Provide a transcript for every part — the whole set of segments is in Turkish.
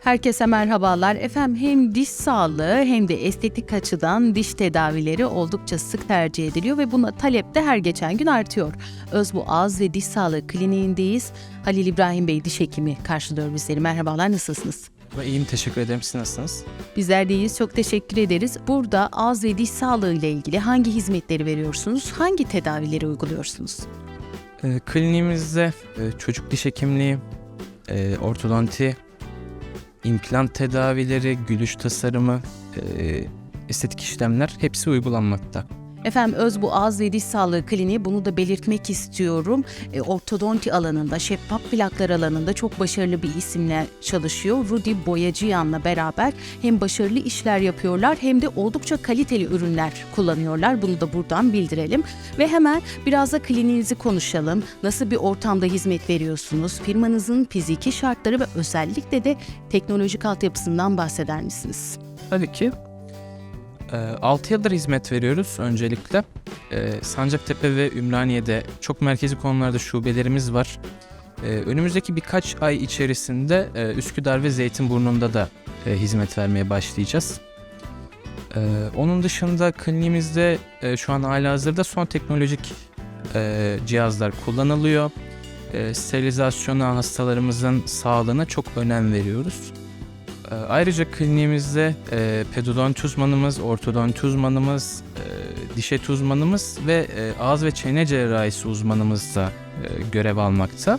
Herkese merhabalar. Efendim hem diş sağlığı hem de estetik açıdan diş tedavileri oldukça sık tercih ediliyor ve buna talep de her geçen gün artıyor. Özbu Ağız ve Diş Sağlığı Kliniğindeyiz. Halil İbrahim Bey diş hekimi karşılıyor bizleri. Merhabalar nasılsınız? İyiyim teşekkür ederim. Siz nasılsınız? Bizler de iyiyiz. Çok teşekkür ederiz. Burada ağız ve diş sağlığı ile ilgili hangi hizmetleri veriyorsunuz? Hangi tedavileri uyguluyorsunuz? Ee, kliniğimizde e, çocuk diş hekimliği, e, ortodonti, implant tedavileri, gülüş tasarımı, e, estetik işlemler hepsi uygulanmakta. Efendim Özbu Ağız ve Diş Sağlığı Kliniği bunu da belirtmek istiyorum. E, ortodonti alanında, şeffaf plaklar alanında çok başarılı bir isimle çalışıyor. Rudy Boyacıyan'la beraber hem başarılı işler yapıyorlar hem de oldukça kaliteli ürünler kullanıyorlar. Bunu da buradan bildirelim. Ve hemen biraz da kliniğinizi konuşalım. Nasıl bir ortamda hizmet veriyorsunuz? Firmanızın fiziki şartları ve özellikle de teknolojik altyapısından bahseder misiniz? Tabii ki 6 yıldır hizmet veriyoruz öncelikle. E, Sancaktepe ve Ümraniye'de çok merkezi konularda şubelerimiz var. E, önümüzdeki birkaç ay içerisinde e, Üsküdar ve Zeytinburnu'nda da e, hizmet vermeye başlayacağız. Onun dışında kliniğimizde e, şu an halihazırda son teknolojik cihazlar kullanılıyor. Sterilizasyona, hastalarımızın sağlığına çok önem veriyoruz. E, Ayrıca kliniğimizde e, pedodonti uzmanımız, ortodonti uzmanımız, e, diş eti uzmanımız ve e, ağız ve çene cerrahisi uzmanımız da e, görev almakta.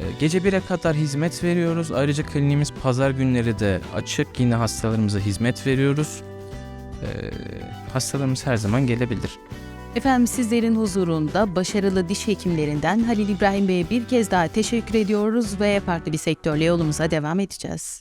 E, gece 1'e kadar hizmet veriyoruz. Ayrıca kliniğimiz pazar günleri de açık. Yine hastalarımıza hizmet veriyoruz. E, hastalarımız her zaman gelebilir. Efendim sizlerin huzurunda başarılı diş hekimlerinden Halil İbrahim Bey'e bir kez daha teşekkür ediyoruz ve farklı bir sektörle yolumuza devam edeceğiz.